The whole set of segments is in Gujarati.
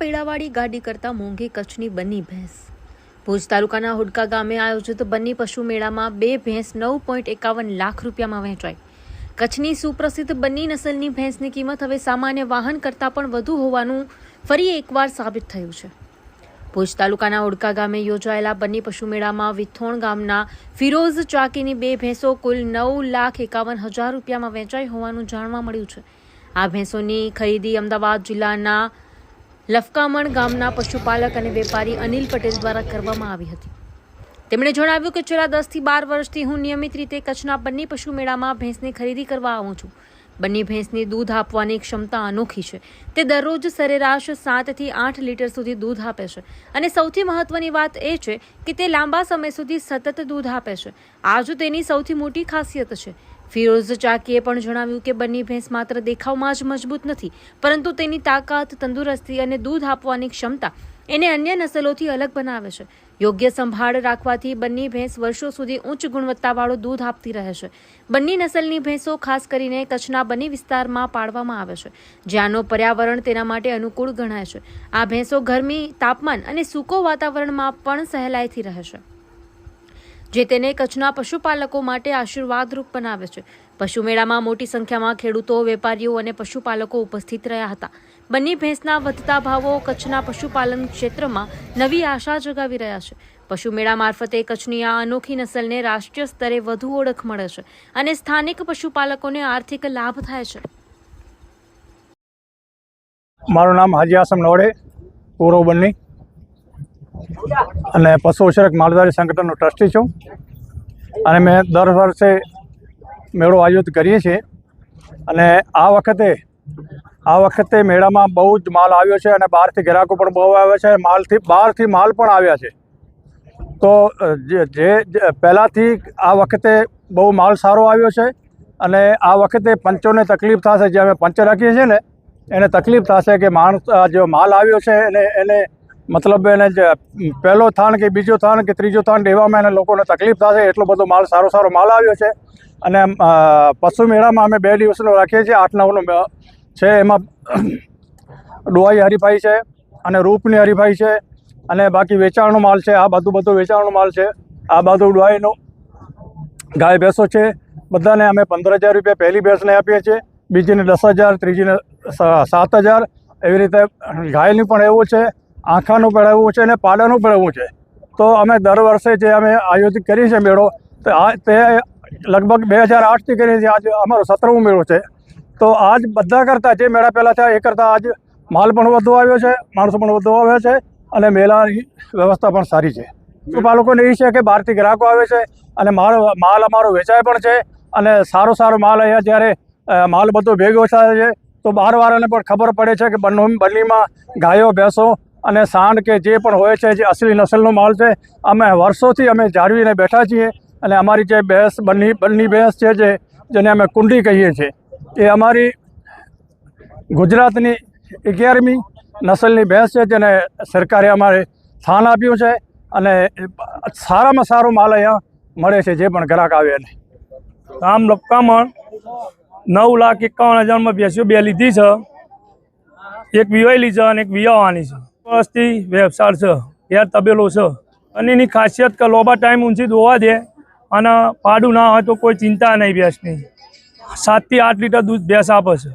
પૈડાવાળી ગાડી કરતાં મોંઘી કચ્છની બની ભેંસ. ભુજ તાલુકાના હુડકા ગામે આયોજિત બન્ની પશુ મેળામાં બે ભેંસ નવ પોઈન્ટ એકાવન લાખ રૂપિયામાં વહેંચાઈ. કચ્છની સુપ્રસિદ્ધ બન્ની નસલની ભેંસની કિંમત હવે સામાન્ય વાહન કરતાં પણ વધુ હોવાનું ફરી એકવાર સાબિત થયું છે. ભુજ તાલુકાના ઓડકા ગામે યોજાયેલા બન્ની પશુ મેળામાં વિથોણ ગામના ફિરોઝ ચાકીની બે ભેંસો કુલ નવ લાખ એકાવન હજાર રૂપિયામાં વેચાઈ હોવાનું જાણવા મળ્યું છે. આ ભેંસોની ખરીદી અમદાવાદ જિલ્લાના લફકામણ ગામના પશુપાલક અને વેપારી અનિલ પટેલ દ્વારા કરવામાં આવી હતી. તેમણે જણાવ્યું કે, છેલ્લા દસથી બાર વર્ષથી હું નિયમિત રીતે કચ્છના બન્ની પશુ મેળામાં ભેંસની ખરીદી કરવા આવું છું. બંને ભેંસની દૂધ આપવાની ક્ષમતા અનોખી છે. તે દરરોજ સરેરાશ સાતથી આઠ લીટર સુધી દૂધ આપે છે. અને સૌથી મહત્વની વાત એ છે કે, તે લાંબા સમય સુધી સતત દૂધ આપે છે. આ જ તેની સૌથી મોટી ખાસિયત છે. ફિરોઝ ચાકીએ પણ જણાવ્યું કે બંને ભેંસ માત્ર દેખાવમાં જ મજબૂત નથી, પરંતુ તેની તાકાત, તંદુરસ્તી અને દૂધ આપવાની ક્ષમતા એને અન્ય નસલોથી અલગ બનાવે છે. યોગ્ય સંભાળ રાખવાથી બંને ભેંસ વર્ષો સુધી ઉચ્ચ ગુણવત્તાવાળું દૂધ આપતી રહે છે. બંને નસલની ભેંસો ખાસ કરીને કચ્છના બની વિસ્તારમાં પાળવામાં આવે છે. જ્યાંનો પર્યાવરણ તેના માટે અનુકૂળ ગણાય છે. આ ભેંસો ગરમી, તાપમાન અને સૂકો વાતાવરણમાં પણ સહેલાઈથી રહે છે. જે તેને કચ્છના પશુપાલકો માટે આશીર્વાદરૂપ બનાવે છે. પશુ મેળામાં મોટી સંખ્યામાં ખેડૂતો, વેપારીઓ અને પશુપાલકો ઉપસ્થિત રહ્યા હતા. બંને ભેંસના વધતા ભાવો કચ્છના પશુપાલન ક્ષેત્રમાં નવી આશા જગાવી રહ્યા છે. પશુ મેળા મારફતે કચ્છની આ અનોખી નસલને રાષ્ટ્રીય સ્તરે વધુ ઓળખ મળે છે અને સ્થાનિક પશુપાલકોને આર્થિક લાભ થાય છે. મારું નામ હાજી આસમ નવડે પૂરો બન્ની. અને પશુ ઉછેરક માલધારી સંગઠનનો ટ્રસ્ટી છું. અને મેં દર વર્ષે મેળો આયોજિત કરીએ છીએ. અને આ વખતે આ વખતે મેળામાં બહુ જ માલ આવ્યો છે અને બહારથી ગ્રાહકો પણ બહુ આવ્યા છે. માલથી, બહારથી માલ પણ આવ્યા છે. તો જે પહેલાંથી આ વખતે બહુ માલ સારો આવ્યો છે. અને આ વખતે પંચોને તકલીફ થશે, જે અમે પંચ રાખીએ છીએ ને, એને તકલીફ થશે કે માણસ જે માલ આવ્યો છે, એને એને મતલબ એને પહેલો થાણ કે બીજો થાણ કે ત્રીજો થાણ લેવામાં એને લોકોને તકલીફ થશે, એટલો બધો માલ, સારો સારો માલ આવ્યો છે. અને પશુ મેળામાં અમે બે દિવસનો રાખીએ છીએ, આઠ નવનો છે એમાં ડોહાઈ હરીફાઈ છે અને રૂપની હરીફાઈ છે અને બાકી વેચાણનો માલ છે, આ બધું બધું વેચાણનો માલ છે. આ બધું ડોહાઈનો ગાય, ભેંસો છે. બધાને અમે પંદર હજાર રૂપિયા પહેલી ભેંસને આપીએ છીએ. બીજીને દસ હજાર, ત્રીજીને સાત હજાર. એવી રીતે ગાયનું પણ એવું છે આંખાનું પડાવવું છે અને પાડાનું પણ છે. તો અમે દર વર્ષે જે અમે આયોજિત કરીએ છીએ મેળો, તો આ, તે લગભગ બે હજાર આઠથી કરીએ છીએ આજે અમારો સત્રમો મેળો છે. તો આજ બધા કરતાં, જે મેળા પહેલાં થયા, એ કરતાં આજ માલ પણ વધુ આવ્યો છે, માણસો પણ વધુ આવ્યા છે અને મેળાની વ્યવસ્થા પણ સારી છે. લોકોને એ છે કે બહારથી ગ્રાહકો આવે છે અને માલ માલ અમારો વેચાય પણ છે અને સારો સારો માલ અહીંયા જ્યારે માલ બધો ભેગો થાય છે, તો બહારવાળાને પણ ખબર પડે છે કે બંને બંનેમાં ગાયો, ભેંસો અને સાંડ કે જે પણ હોય છે, જે અસલી નસલનો માલ છે, અમે વર્ષોથી અમે જાળવીને બેઠા છીએ અને અમારી જે ભેંસ બંની બંની ભેંસ છે જે, જેને અમે કુંડી કહીએ છીએ, એ અમારી ગુજરાતની અગિયારમી નસલની ભેંસ છે, જેને સરકારે અમારે સ્થાન આપ્યું છે અને સારામાં સારો માલ અહીંયા મળે છે, જે પણ ગ્રાહક આવે એને. આમ લપકામણ નવ લાખ એકાવન હજારમાં ભેંસીઓ બે લીધી છે, એક વિવાયેલી છે અને એક વિયાવાની છે. વર્ષથી વ્યવસાય છે યાર તબેલો છે. અને એની ખાસિયત કે લોબા ટાઈમ ઊંચી દોવા દે અને પાડું ના હોય તો કોઈ ચિંતા નહીં ભેંસની સાતથી આઠ લીટર દૂધ ભેંસ આપે છે.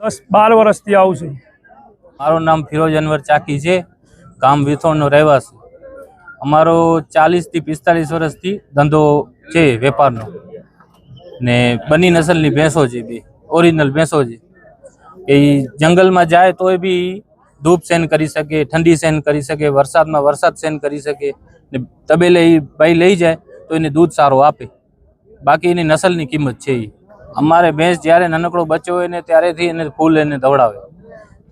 દસ બાર વર્ષથી આવું છું. મારું નામ ફિરોજ અનવર ચાકી છે. ગામ વિથોણનો રહેવાસી. અમારો ચાલીસથી પિસ્તાલીસ વર્ષથી ધંધો છે વેપારનો. ને બની નસલની ભેંસો છે બે, ઓરિજિનલ ભેંસો છે. એ જંગલમાં જાય તોય બી ધૂપ સહેન કરી શકે, ઠંડી સહેન કરી શકે, વરસાદમાં વરસાદ સહેન કરી શકે ને તબેલે એ ભાઈ લઈ જાય તો એને દૂધ સારું આપે. બાકી એની નસલની કિંમત છે એ અમારે ભેંસ જ્યારે નાનકડો બચ્યો હોય ને ત્યારેથી એને ફૂલ એને દવડાવે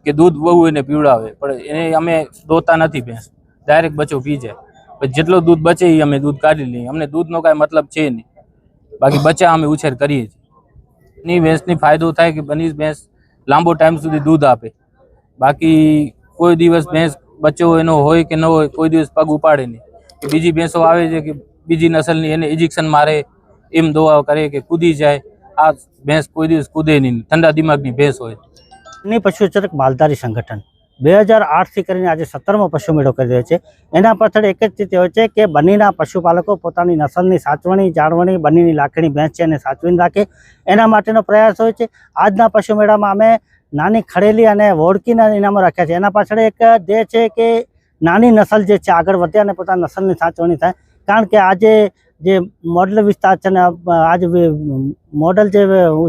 કે દૂધ બહુ એને પીવડાવે. પણ એને અમે દોતા નથી ભેંસ. ડાયરેક્ટ બચ્ચો પી જાય. પણ જેટલો દૂધ બચે એ અમે દૂધ કાઢી લઈએ. અમને દૂધનો કાંઈ મતલબ છે નહીં. બાકી બચ્ચા અમે ઉછેર કરીએ છીએ. ની ભેંસની ફાયદો થાય કે બની ભેંસ લાંબો ટાઈમ સુધી દૂધ આપે. બાકી કોઈ દિવસ ભેંસ બચ્ચો એનો હોય કે ન હોય, કોઈ દિવસ પગ ઉપાડે નહીં. બીજી ભેંસો આવે છે કે બીજી નસલની એને ઇજેક્શન મારે, એમ દવા કરે કે કૂદી જાય, આ ભેંસ કોઈ દિવસ કૂદે નહીં. ઠંડા દિમાગની ભેંસ હોય. ની પશુચરક માલધારી સંગઠન. બે હજાર આઠથી કરીને આજે સત્તરમો પશુ મેળો કરી રહ્યો છે. એના પાછળ એક જ સ્થિતિ હોય છે કે બંનેના પશુપાલકો પોતાની નસલની સાચવણી, જાળવણી, બંનેની લાખણી ભેંસ છે એને સાચવીને રાખે. એના માટેનો પ્રયાસ હોય છે. આજના પશુ મેળામાં અમે નાની ખડેલી અને વોડકીના ઇનામો રાખ્યા છે. એના પાછળ એક જે છે કે નાની નસલ જે છે આગળ વધે અને પોતાની નસલની સાચવણી થાય. કારણ કે આજે જે મોડલ વિસ્તાર છે ને, આજે મોડલ જે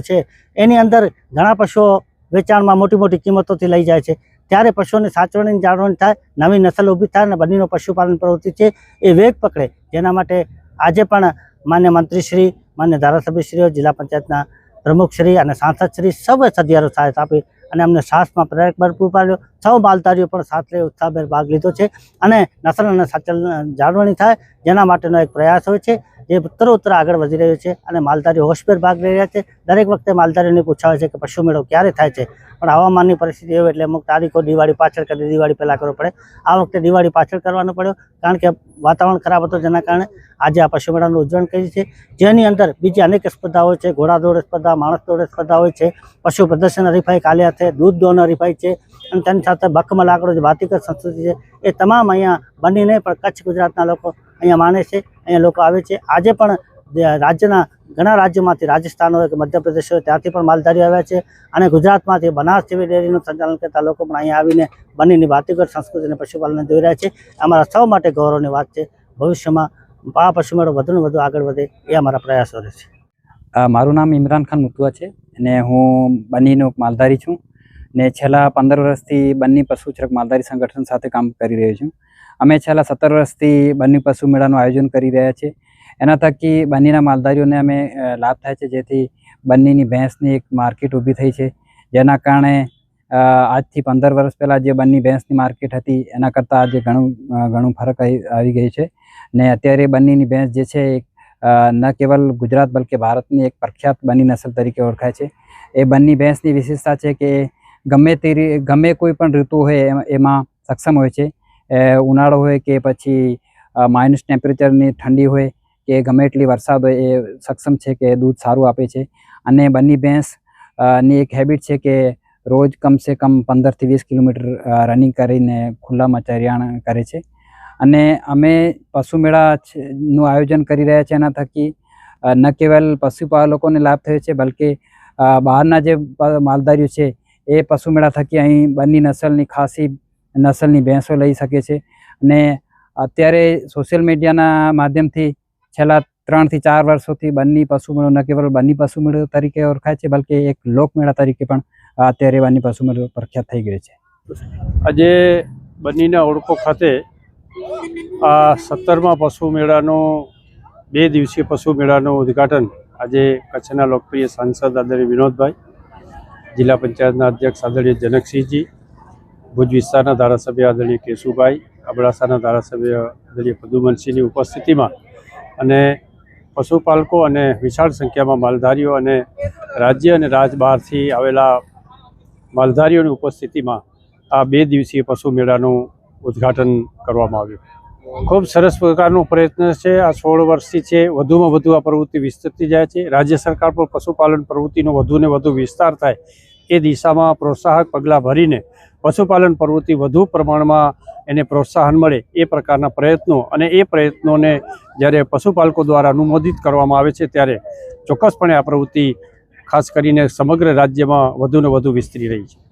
છે, એની અંદર ઘણા પશુઓ વેચાણમાં મોટી મોટી કિંમતોથી લઈ જાય છે. ત્યારે પશુઓની સાચવણી જાળવણી થાય, નવી નસલ ઊભી થાય અને બંનેનો પશુપાલન પ્રવૃત્તિ છે એ વેગ પકડે. જેના માટે આજે પણ માન્ય મંત્રીશ્રી, માન્ય ધારાસભ્યશ્રીઓ, જિલ્લા પંચાયતના પ્રમુખશ્રી અને સાંસદશ્રી સૌએ સધિયારો સાથ આપી અને અમને સાહસમાં પ્રેરક ભરપૂર પાડ્યો સૌ માલધારીઓ પણ સાથે ઉત્સાહભેર ભાગ લીધો છે અને નસલ અને સાચલ જાળવણી થાય, જેના માટેનો એક પ્રયાસ હોય છે. જે ઉત્તરોત્તર આગળ વધી રહ્યો છે અને માલધારીઓ હોશભેર ભાગ લઈ રહ્યા છે. દરેક વખતે માલધારીઓને પૂછાવે છે કે પશુ મેળો ક્યારે થાય છે. પણ હવામાનની પરિસ્થિતિ એવી એટલે અમુક તારીખો દિવાળી પાછળ કરી દિવાળી પહેલાં કરવો પડે. આ વખતે દિવાળી પાછળ કરવાનો પડ્યો કારણ કે વાતાવરણ ખરાબ હતું જેના કારણે આજે આ પશુ મેળાનું ઉજવણ કરી છે. જેની અંદર બીજી અનેક સ્પર્ધાઓ છે. ઘોડા દોડ સ્પર્ધા, માણસ દોડ સ્પર્ધા હોય છે. પશુ પ્રદર્શન હરીફાઈ કાલે હાથે, દૂધ દોન હરીફાઈ છે. અને સાથે બકમલ લાકડો જે ભાતીગત સંસ્કૃતિ છે, એ તમામ અહીંયા બની નહીં પણ કચ્છ ગુજરાતના લોકો અહીંયા માને છે, અહીંયા લોકો આવે છે. આજે પણ રાજ્યના ઘણા રાજ્યોમાંથી રાજસ્થાન હોય કે મધ્યપ્રદેશ હોય ત્યાંથી પણ માલધારી આવ્યા છે અને ગુજરાતમાંથી બનાસ જેવી ડેરીનું સંચાલન કરતા લોકો પણ અહીંયા આવીને બનીની ભાતીગળ સંસ્કૃતિ અને પશુપાલન જોઈ રહ્યા છે. અમારા સૌ માટે ગૌરવની વાત છે. ભવિષ્યમાં આ પશુ મેળો વધુને વધુ આગળ વધે એ અમારા પ્રયાસો રહેશે. છે મારું નામ ઇમરાન ખાન મુતુઆ છે અને હું બનીનો માલધારી છું. ને છેલ્લા પંદર વર્ષથી બન્ની પશુ ચરક માલધારી સંગઠન સાથે કામ કરી રહ્યો છું. અમે છેલ્લા સત્તર વર્ષથી બન્ની પશુ મેળાનું આયોજન કરી રહ્યા છીએ. એના થકી બન્નીના માલધારીઓને અમે લાભ થાય છે. જેથી બન્નીની ભેંસની એક માર્કેટ ઊભી થઈ છે. જેના કારણે આજથી પંદર વર્ષ પહેલાં જે બન્ની ભેંસની માર્કેટ હતી, એના કરતાં આજે ઘણું ઘણું ફરક આવી ગઈ છે. ને અત્યારે બન્નીની ભેંસ જે છે એક ન કેવલ ગુજરાત, બલકે ભારતની એક પ્રખ્યાત બની નસલ તરીકે ઓળખાય છે. એ બન્ની ભેંસની વિશેષતા છે કે ગમે તે ગમે કોઈ પણ ઋતુ હોય એમાં- સક્ષમ હોય છે. ઉનાળો હોય કે પછી માઇનસ ટેમ્પરેચરની ઠંડી હોય કે ગમે એટલી વરસાદ હોય એ સક્ષમ છે કે દૂધ સારું આપે છે. અને બન્ની ભેંસની એક હેબિટ છે કે રોજ કમસે કમ પંદરથી વીસ કિલોમીટર રનિંગ કરીને ખુલ્લામાં ચરિયાણ કરે છે. અને અમે પશુ મેળા નું આયોજન કરી રહ્યા છીએ એના થકી ન કેવલ પશુપાલકોને લાભ થયો છે, બલકે બહારના જે માલધારીઓ છે એ પશુ મેળા થકી અહીં બંની નસલની ખાસી નસલની ભેંસો લઈ શકે છે. અને અત્યારે સોશિયલ મીડિયાના માધ્યમથી છેલ્લા ત્રણથી ચાર વર્ષોથી બંને પશુ મેળો ન કેવલ બંને પશુ મેળો તરીકે ઓળખાય છે, બલકે એક લોકમેળા તરીકે પણ અત્યારે બંની પશુ મેળો પ્રખ્યાત થઈ ગયો છે. આજે બંનીના ઓળખો ખાતે આ સત્તરમાં પશુ મેળાનો બે દિવસીય પશુ મેળાનું ઉદ્ઘાટન આજે કચ્છના લોકપ્રિય સાંસદ આદરણીય વિનોદભાઈ જિલ્લા પંચાયતના અધ્યક્ષ આદરણીય જનકસિંહજી, ભુજ વિસ્તારના ધારાસભ્ય આદરણીય કેશુભાઈ, અબડાસાના ધારાસભ્ય આદરણીય પદુમનસિંહની ઉપસ્થિતિમાં અને પશુપાલકો અને વિશાળ સંખ્યામાં માલધારીઓ અને રાજ્ય અને રાજ બહારથી આવેલા માલધારીઓની ઉપસ્થિતિમાં આ બે દિવસીય પશુ મેળાનું ઉદ્ઘાટન કરવામાં આવ્યું. ખૂબ સરસ પ્રકારનો પ્રયત્ન છે. આ સોળ વર્ષથી છે. વધુમાં વધુ આ પ્રવૃત્તિ વિસ્તરતી જાય છે. રાજ્ય સરકાર પણ પશુપાલન પ્રવૃત્તિનો વધુને વધુ વિસ્તાર થાય એ દિશામાં પ્રોત્સાહક પગલાં ભરીને પશુપાલન પ્રવૃત્તિ વધુ પ્રમાણમાં એને પ્રોત્સાહન મળે એ પ્રકારના પ્રયત્નો અને એ પ્રયત્નોને જ્યારે પશુપાલકો દ્વારા અનુમોદિત કરવામાં આવે છે ત્યારે ચોક્કસપણે આ પ્રવૃત્તિ ખાસ કરીને સમગ્ર રાજ્યમાં વધુને વધુ વિસ્તરી રહી છે.